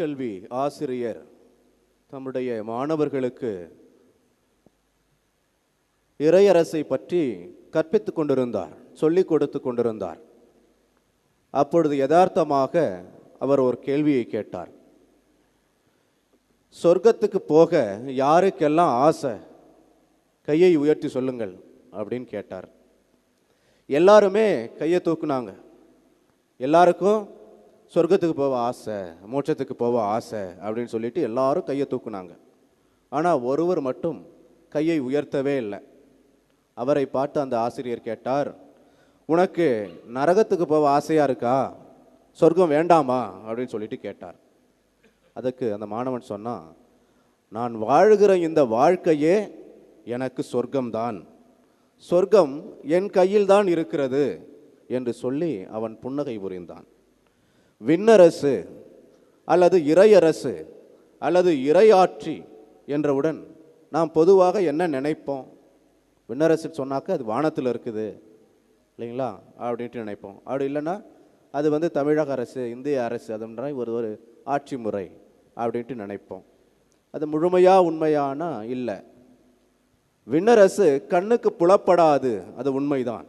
உயர்கல்வி ஆசிரியர் தம்முடைய மாணவர்களுக்கு இறையரசை பற்றி கற்பித்துக் கொண்டிருந்தார் சொல்லிக் கொடுத்து கொண்டிருந்தார். அப்பொழுது யதார்த்தமாக அவர் ஒரு கேள்வியை கேட்டார். சொர்க்கத்துக்கு போக யாருக்கெல்லாம் ஆசை? கையை உயர்த்தி சொல்லுங்கள் அப்படின்னு கேட்டார். எல்லாருமே கையை தூக்குனாங்க. எல்லாருக்கும் சொர்க்கத்துக்கு போக ஆசை மோட்சத்துக்கு போக ஆசை அப்படின்னு சொல்லிட்டு எல்லாரும் கையை தூக்குனாங்க. ஆனால் ஒருவர் மட்டும் கையை உயர்த்தவே இல்லை. அவரை பார்த்து அந்த ஆசிரியர் கேட்டார் உனக்கு நரகத்துக்கு போக ஆசையாக இருக்கா? சொர்க்கம் வேண்டாமா? அப்படின்னு சொல்லிட்டு கேட்டார். அதுக்கு அந்த மாணவன் சொன்னான் நான் வாழுகிற இந்த வாழ்க்கையே எனக்கு சொர்க்கம்தான். சொர்க்கம் என் கையில் தான் இருக்கிறது என்று சொல்லி அவன் புன்னகை புரிந்தான். விண்ணரசு அல்லது இறையரசு அல்லது இறையாட்சி என்றவுடன் நாம் பொதுவாக என்ன நினைப்போம்? விண்ணரசு சொன்னாக்க அது வானத்தில் இருக்குது. இல்லைங்களா? அப்படின்ட்டு நினைப்போம். அப்படி இல்லைன்னா அது வந்து தமிழக அரசு இந்திய அரசு அதுன்ற ஒரு ஒரு ஆட்சி முறை அப்படின்ட்டு நினைப்போம். அது முழுமையாக உண்மையானா? இல்லை. விண்ணரசு கண்ணுக்கு புலப்படாது. அது உண்மைதான்.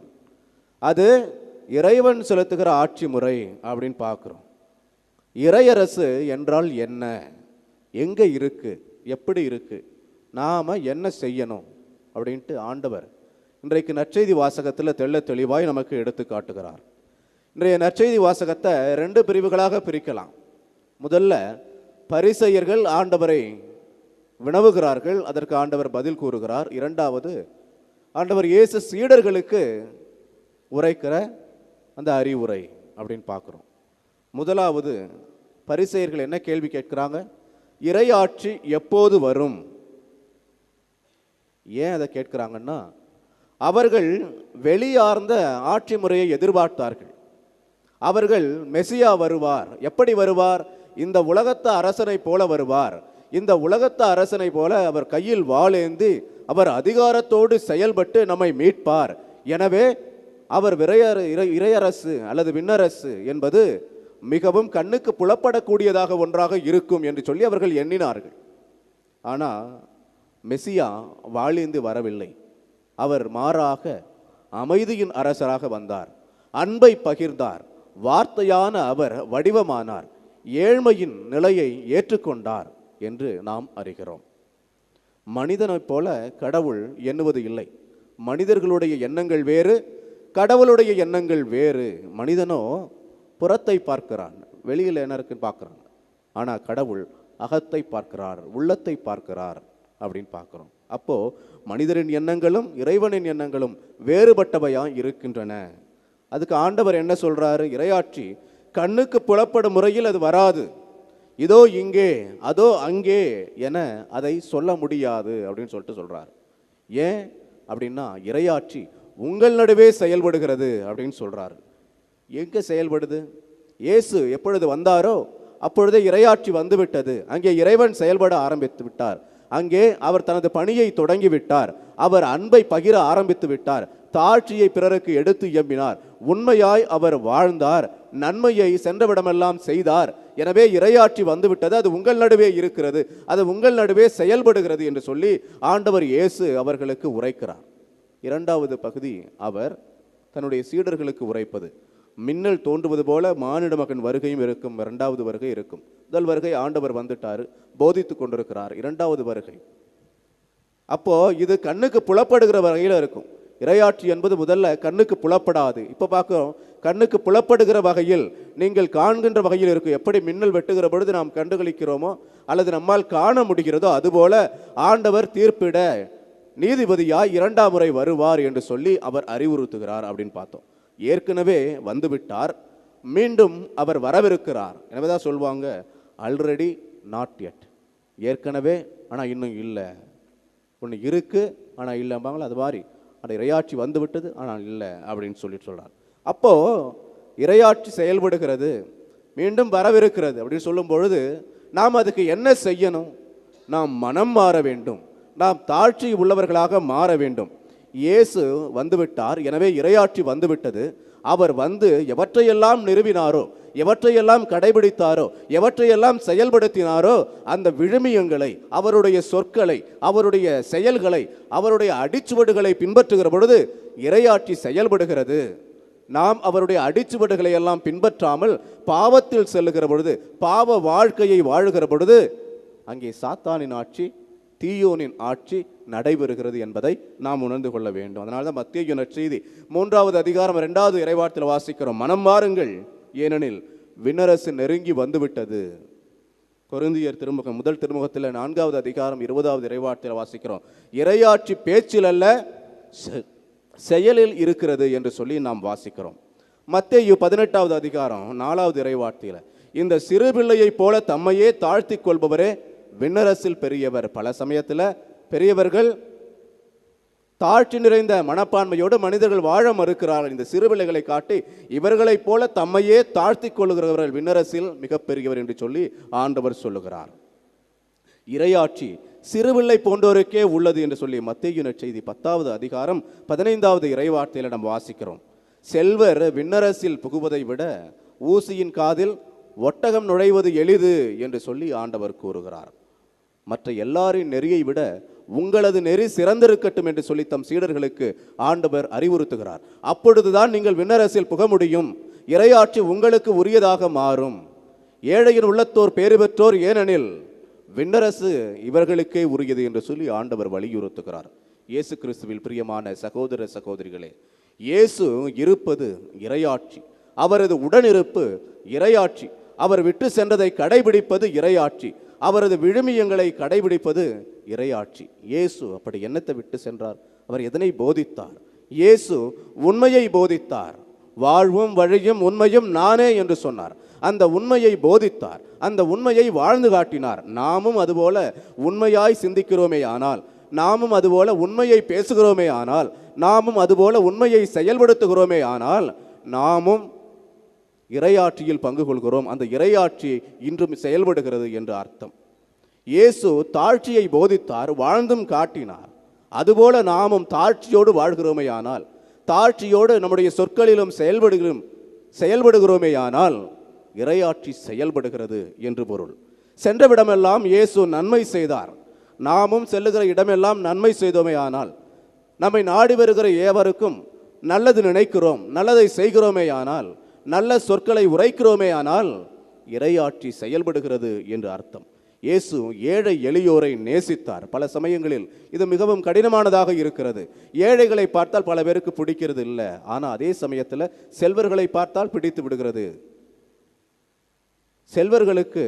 அது இறைவன் செலுத்துகிற ஆட்சி முறை அப்படின்னு பார்க்குறோம். இறையரசு என்றால் என்ன? எங்கே இருக்குது எப்படி இருக்குது நாம் என்ன செய்யணும்? அப்படின்ட்டு ஆண்டவர் இன்றைக்கு நற்செய்தி வாசகத்தில் தெள்ள தெளிவாய் நமக்கு எடுத்து காட்டுகிறார். இன்றைய நற்செய்தி வாசகத்தை ரெண்டு பிரிவுகளாக பிரிக்கலாம். முதல்ல பரிசெயர்கள் ஆண்டவரை வினவுகிறார்கள் அதற்கு ஆண்டவர் பதில் கூறுகிறார். இரண்டாவது ஆண்டவர் இயேசு சீடர்களுக்கு உரைக்கிற அந்த அறிவுரை அப்படின்னு பார்க்குறோம். முதலாவது பரிசெயர்கள் என்ன கேள்வி கேட்குறாங்க? இறை ஆட்சி எப்போது வரும்? ஏன் அதை கேட்குறாங்கன்னா அவர்கள் வெளியார்ந்த ஆட்சி முறையை எதிர்பார்த்தார்கள். அவர்கள் மெசியா வருவார். எப்படி வருவார்? இந்த உலகத்த அரசனை போல வருவார். இந்த உலகத்த அரசனை போல அவர் கையில் வாழேந்தி அவர் அதிகாரத்தோடு செயல்பட்டு நம்மை மீட்பார். எனவே அவர் விரையர இறை இறையரசு அல்லது விண்ணரசு என்பது மிகவும் கண்ணுக்கு புலப்படக்கூடியதாக ஒன்றாக இருக்கும் என்று சொல்லி அவர்கள் எண்ணினார்கள். ஆனால் மெசியா வாழிந்து வரவில்லை. அவர் மாறாக அமைதியின் அரசராக வந்தார். அன்பை பகிர்ந்தார். வார்த்தையான அவர் வடிவமானார். ஏழ்மையின் நிலையை ஏற்றுக்கொண்டார் என்று நாம் அறிகிறோம். மனிதனைப் போல கடவுள் எண்ணுவது இல்லை. மனிதர்களுடைய எண்ணங்கள் வேறு கடவுளுடைய எண்ணங்கள் வேறு. மனிதனோ புறத்தை பார்க்கிறான். வெளியில் என்ன இருக்குன்னு பார்க்குறான். ஆனால் கடவுள் அகத்தை பார்க்கிறார் உள்ளத்தை பார்க்கிறார் அப்படின்னு பார்க்குறோம். அப்போ மனிதரின் எண்ணங்களும் இறைவனின் எண்ணங்களும் வேறுபட்டவையாக இருக்கின்றன. அதுக்கு ஆண்டவர் என்ன சொல்கிறாரு இறையாட்சி கண்ணுக்கு புலப்படும் முறையில் அது வராது. இதோ இங்கே அதோ அங்கே என அதை சொல்ல முடியாது அப்படின்னு சொல்லிட்டு சொல்கிறார் ஏன்? அப்படின்னா இறையாட்சி உங்கள் நடுவே செயல்படுகிறது அப்படின்னு சொல்கிறார் எங்கே செயல்படுது? இயேசு எப்பொழுது வந்தாரோ அப்பொழுதே இறையாட்சி வந்துவிட்டது. அங்கே இறைவன் செயல்பட ஆரம்பித்து விட்டார். அங்கே அவர் தனது பணியை தொடங்கிவிட்டார் அவர் அன்பை பகிர ஆரம்பித்து விட்டார். தாழ்ச்சியை பிறருக்கு எடுத்து இயம்பினார். உண்மையாய் அவர் வாழ்ந்தார். நன்மையை சென்றவிடமெல்லாம் செய்தார். எனவே இரையாற்றி வந்துவிட்டது. அது உங்கள் நடுவே இருக்கிறது. அது உங்கள் நடுவே செயல்படுகிறது என்று சொல்லி ஆண்டவர் இயேசு அவர்களுக்கு உரைக்கிறார். இரண்டாவது பகுதி அவர் தன்னுடைய சீடர்களுக்கு உரைப்பது. மின்னல் தோன்றுவது போல மானிட மகன் வருகையும் இருக்கும் இரண்டாவது வருகை இருக்கும். முதல் வருகை ஆண்டவர் வந்துட்டார் போதித்து கொண்டிருக்கிறார் இரண்டாவது வருகை. அப்போ இது கண்ணுக்கு புலப்படுகிற வகையில் இருக்கும். இரையாட்சி என்பது முதல்ல கண்ணுக்கு புலப்படாது. இப்போ பார்க்குறோம் கண்ணுக்கு புலப்படுகிற வகையில் நீங்கள் காண்கின்ற வகையில் இருக்கும். எப்படி மின்னல் வெட்டுகிற பொழுது நாம் கண்டுகளிக்கிறோமோ அல்லது நம்மால் காண முடிகிறதோ அதுபோல ஆண்டவர் தீர்ப்பிட நீதிபதியாய் இரண்டாம் முறை வருவார் என்று சொல்லி அவர் அறிவுறுத்துகிறார் அப்படின்னு பார்த்தோம். ஏற்கனவே வந்துவிட்டார். மீண்டும் அவர் வரவிருக்கிறார். எனவே தான் சொல்லுவாங்க ஆல்ரெடி நாட் எட் ஏற்கனவே ஆனால் இன்னும் இல்லை. ஒன்று இருக்குது ஆனால் இல்லைம்பாங்களா? அது மாதிரி. ஆனால் இரையாட்சி வந்துவிட்டது ஆனால் இல்லை அப்படின்னு சொல்லிட்டு சொல்கிறார் அப்போ இரையாட்சி செயல்படுகிறது. மீண்டும் வரவிருக்கிறது அப்படின்னு சொல்லும் பொழுது நாம் அதுக்கு என்ன செய்யணும்? நாம் மனம் மாற வேண்டும். நாம் தாழ்ச்சி உள்ளவர்களாக மாற வேண்டும். இயேசு வந்துவிட்டார். எனவே இரையாட்சி வந்துவிட்டது. அவர் வந்து எவற்றையெல்லாம் நிறுவினாரோ எவற்றையெல்லாம் கடைபிடித்தாரோ எவற்றையெல்லாம் செயல்படுத்தினாரோ அந்த விழுமியங்களை அவருடைய சொற்களை அவருடைய செயல்களை அவருடைய அடிச்சுவடுகளை பின்பற்றுகிற பொழுது இரையாட்சி செயல்படுகிறது. நாம் அவருடைய அடிச்சுவடுகளை எல்லாம் பின்பற்றாமல் பாவத்தில் செல்லுகிற பொழுது பாவ வாழ்க்கையை வாழுகிற பொழுது அங்கே சாத்தானின் ஆட்சி தீயோனின் ஆட்சி நடைபெறுகிறது என்பதை நாம் உணர்ந்து கொள்ள வேண்டும். அதனால தான் மத்திய நற்செய்தி மூன்றாவது அதிகாரம் இரண்டாவது இறைவாட்டில் வாசிக்கிறோம். மனம் மாறுங்கள் ஏனெனில் விண்ணரசு நெருங்கி வந்துவிட்டது. கொருந்தியர் திருமுகம் முதல் திருமுகத்தில் நான்காவது அதிகாரம் இருபதாவது இறைவாட்டில் வாசிக்கிறோம். இரையாட்சி பேச்சில் அல்ல செ- செயலில் இருக்கிறது என்று சொல்லி நாம் வாசிக்கிறோம். மத்தேயு பதினெட்டாவது அதிகாரம் நாலாவது இறைவார்த்தையில் இந்த சிறு பிள்ளையைப் போல தம்மையே தாழ்த்தி கொள்பவரே விண்ணரசில் பெரியவர். பல சமயத்தில் பெரியவர்கள் தாழ்ச்சி நிறைந்த மனப்பான்மையோடு மனிதர்கள் வாழ மறுக்கிறார்கள். இந்த சிறு காட்டி இவர்களைப் போல தம்மையே தாழ்த்தி கொள்ளுகிறவர்கள் விண்ணரசில் மிகப்பெரியவர் என்று சொல்லி ஆண்டவர் சொல்லுகிறார். இறையாட்சி சிறுபிள்ளை போன்றோருக்கே உள்ளது என்று சொல்லி மத்திய செய்தி பத்தாவது அதிகாரம் பதினைந்தாவது இறைவார்த்தையில் நாம் வாசிக்கிறோம். செல்வர் விண்ணரசில் புகுவதை விட ஊசியின் காதில் ஒட்டகம் நுழைவது எளிது என்று சொல்லி ஆண்டவர் கூறுகிறார். மற்ற எல்லாரின் நெறியை விட உங்களது நெறி சிறந்திருக்கட்டும் என்று சொல்லி தம் சீடர்களுக்கு ஆண்டவர் அறிவுறுத்துகிறார். அப்பொழுதுதான் நீங்கள் விண்ணரசில் புக முடியும். இறையாட்சி உங்களுக்கு உரியதாக மாறும். ஏழையின் உள்ளத்தோர் பேறு பெற்றோர் ஏனெனில் விண்ணரசு இவர்களுக்கே உரியது என்று சொல்லி ஆண்டவர் வலியுறுத்துகிறார். இயேசு கிறிஸ்துவில் பிரியமான சகோதர சகோதரிகளே இயேசு இருப்பது இறையாட்சி அவரது உடனிருப்பு இறையாட்சி அவர் விட்டு சென்றதை கடைபிடிப்பது இறையாட்சி அவரது விழுமியங்களை கடைபிடிப்பது இறையாட்சி இயேசு அப்படி என்னத்தை விட்டு சென்றார்? அவர் எதனை போதித்தார்? இயேசு உண்மையை போதித்தார். வாழ்வும் வழியும் உண்மையும் நானே என்று சொன்னார். அந்த உண்மையை போதித்தார். அந்த உண்மையை வாழ்ந்து காட்டினார். நாமும் அதுபோல உண்மையாய் சிந்திக்கிறோமே ஆனால் நாமும் அதுபோல உண்மையை பேசுகிறோமே ஆனால் நாமும் அதுபோல உண்மையை செயல்படுத்துகிறோமே ஆனால் நாமும் இரையாட்சியில் பங்கு கொள்கிறோம் அந்த இறையாட்சி இன்றும் செயல்படுகிறது என்று அர்த்தம். இயேசு தாழ்ச்சியை போதித்தார் வாழ்ந்தும் காட்டினார். அதுபோல நாமும் தாழ்ச்சியோடு வாழ்கிறோமே ஆனால் தாழ்ச்சியோடு நம்முடைய சொற்களிலும் செயல்படுகிறோம் செயல்படுகிறோமேயானால் இறையாட்சி செயல்படுகிறது என்று பொருள். சென்றவிடமெல்லாம் இயேசு நன்மை செய்தார். நாமும் செல்லுகிற இடமெல்லாம் நன்மை செய்தோமே ஆனால் நம்மை நாடி வருகிற ஏவருக்கும் நல்லது நினைக்கிறோம் நல்லதை செய்கிறோமே ஆனால் நல்ல சொற்களை உரைக்கிறோமே ஆனால் இரையாற்றி செயல்படுகிறது என்று அர்த்தம். இயேசு ஏழை எளியோரை நேசித்தார். பல சமயங்களில் இது மிகவும் கடினமானதாக இருக்கிறது. ஏழைகளை பார்த்தால் பல பேருக்கு பிடிக்கிறது இல்லை. ஆனால் அதே சமயத்தில் செல்வர்களை பார்த்தால் பிடித்து விடுகிறது. செல்வர்களுக்கு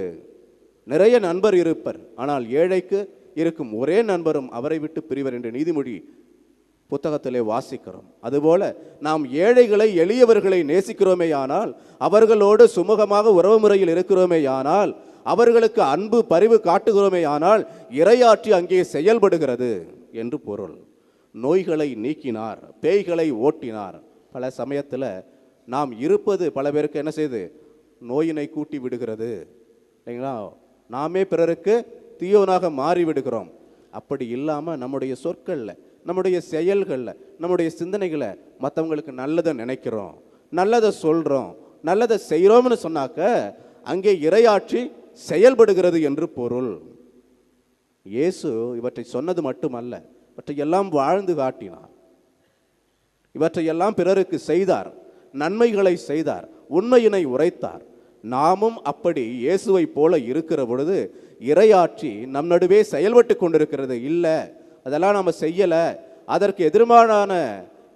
நிறைய நண்பர் இருப்பர். ஆனால் ஏழைக்கு இருக்கும் ஒரே நண்பரும் அவரை விட்டு பிரிவர் என்று நீதிமொழி புத்தகத்திலே வாசிக்கிறோம். அதுபோல நாம் ஏழைகளை எளியவர்களை நேசிக்கிறோமே ஆனால் அவர்களோடு சுமூகமாக உறவு முறையில் இருக்கிறோமேயானால் அவர்களுக்கு அன்பு பரிவு காட்டுகிறோமேயானால் இரையாற்றி அங்கே செயல்படுகிறது என்று பொருள். நோய்களை நீக்கினார் பேய்களை ஓட்டினார். பல சமயத்தில் நாம் இருப்பது பல பேருக்கு என்ன செய்யுது நோயினை கூட்டி விடுகிறது. இல்லைங்களா? நாமே பிறருக்கு தீயோனாக மாறி விடுகிறோம் அப்படி இல்லாமல் நம்முடைய சொற்களில் நம்முடைய செயல்களில் நம்முடைய சிந்தனைகளை மற்றவங்களுக்கு நல்லதை நினைக்கிறோம் நல்லதை சொல்கிறோம் நல்லதை செய்கிறோம்னு சொன்னாக்க அங்கே இறையாட்சி செயல்படுகிறது என்று பொருள். இயேசு இவற்றை சொன்னது மட்டுமல்ல இவற்றையெல்லாம் வாழ்ந்து காட்டினார். இவற்றையெல்லாம் பிறருக்கு செய்தார் நன்மைகளை செய்தார் உண்மையினை உரைத்தார். நாமும் அப்படி இயேசுவைப் போல இருக்கிற பொழுது இறையாட்சி நம் நடுவே செயல்பட்டு கொண்டிருக்கிறது இல்லை அதெல்லாம் நம்ம செய்யலை. அதற்கு எதிர்மாறான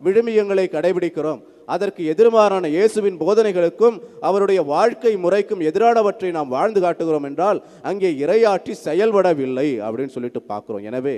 விழுமியங்களை கடைபிடிக்கிறோம். அதற்கு எதிர்மாறான இயேசுவின் போதனைகளுக்கும் அவருடைய வாழ்க்கை முறைக்கும் எதிரானவற்றை நாம் வாழ்ந்து காட்டுகிறோம் என்றால் அங்கே இரையாற்றி செயல்படவில்லை அப்படின்னு சொல்லிட்டு பார்க்குறோம். எனவே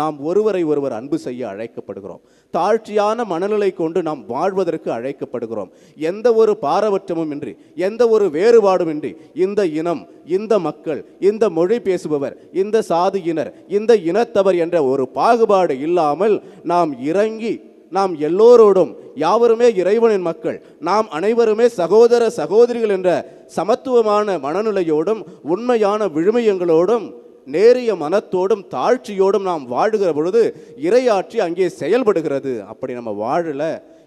நாம் ஒருவரை ஒருவர் அன்பு செய்ய அழைக்கப்படுகிறோம். தாழ்ச்சியான மனநிலை கொண்டு நாம் வாழ்வதற்கு அழைக்கப்படுகிறோம். எந்த ஒரு பாரபட்சமும் இன்றி எந்த ஒரு வேறுபாடும் இன்றி இந்த இனம் இந்த மக்கள் இந்த மொழி பேசுபவர் இந்த சாதியினர் இந்த இனத்தவர் என்ற ஒரு பாகுபாடு இல்லாமல் நாம் இறங்கி நாம் எல்லோரோடும் யாவருமே இறைவனின் மக்கள் நாம் அனைவருமே சகோதர சகோதரிகள் என்ற சமத்துவமான மனநிலையோடும் உண்மையான விழுமையங்களோடும் நேரிய மனத்தோடும் தாழ்ச்சியோடும் நாம் வாழுகிற பொழுது இறையாட்சி அங்கே செயல்படுகிறது. அப்படி நம்ம வாழல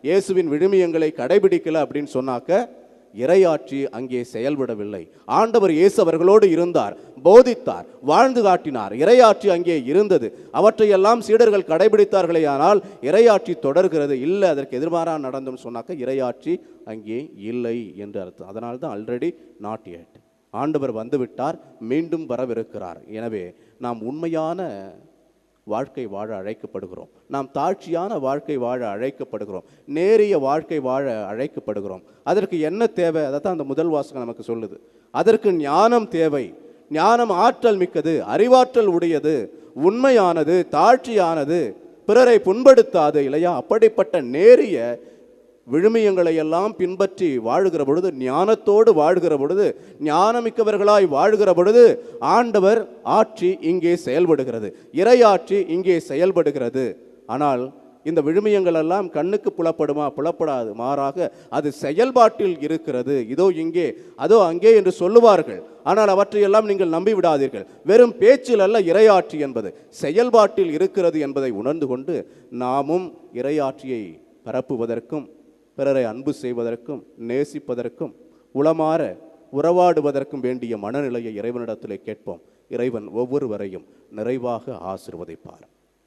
இயேசுவின் விழுமியங்களை கடைபிடிக்கல அப்படின்னு சொன்னாக்க இறையாட்சி அங்கே செயல்படவில்லை. ஆண்டவர் இயேசு அவர்களோடு இருந்தார் போதித்தார் வாழ்ந்து காட்டினார் இரையாற்றி அங்கே இருந்தது. அவற்றையெல்லாம் சீடர்கள் கடைபிடித்தார்களே ஆனால் இறையாட்சி தொடர்கிறது இல்லை அதற்கு எதிர்மாறாக நடந்தோம்னு சொன்னாக்க இறையாட்சி அங்கே இல்லை என்று அர்த்தம். அதனால்தான் ஆல்ரெடி நாட் எட் ஆண்டவர் வந்துவிட்டார் மீண்டும் வரவிருக்கிறார். எனவே நாம் உண்மையான வாழ்க்கை வாழ அழைக்கப்படுகிறோம். நாம் தாழ்ச்சியான வாழ்க்கை வாழ அழைக்கப்படுகிறோம். நேரிய வாழ்க்கை வாழ அழைக்கப்படுகிறோம். அதற்கு என்ன தேவை? அதை தான் அந்த முதல் வாசகம் நமக்கு சொல்லுது. அதற்கு ஞானம் தேவை. ஞானம் ஆற்றல் மிக்கது அறிவாற்றல் உடையது உண்மையானது தாழ்ச்சியானது பிறரை புண்படுத்தாது இல்லையா? அப்படிப்பட்ட நேரிய விழுமியங்களை எல்லாம் பின்பற்றி வாழுகிற பொழுது ஞானத்தோடு வாழ்கிற பொழுது ஞானமிக்கவர்களாய் வாழ்கிற பொழுது ஆண்டவர் ஆட்சி இங்கே செயல்படுகிறது. இறையாட்சி இங்கே செயல்படுகிறது. ஆனால் இந்த விழுமியங்கள் எல்லாம் கண்ணுக்கு புலப்படுமா? புலப்படாது. மாறாக அது செயல்பாட்டில் இருக்கிறது. இதோ இங்கே அதோ அங்கே என்று சொல்லுவார்கள். ஆனால் அவற்றையெல்லாம் நீங்கள் நம்பி விடாதீர்கள் வெறும் பேச்சில் அல்ல இறையாட்சி என்பது. செயல்பாட்டில் இருக்கிறது என்பதை உணர்ந்து கொண்டு நாமும் இறையாற்றியை பரப்புவதற்கும் பிறரை அன்பு செய்வதற்கும் நேசிப்பதற்கும் உளமாற உறவாடுவதற்கும் வேண்டிய மனநிலையை இறைவனிடத்திலே கேட்போம். இறைவன் ஒவ்வொருவரையும் நிறைவாக ஆசிர்வதிப்பார்.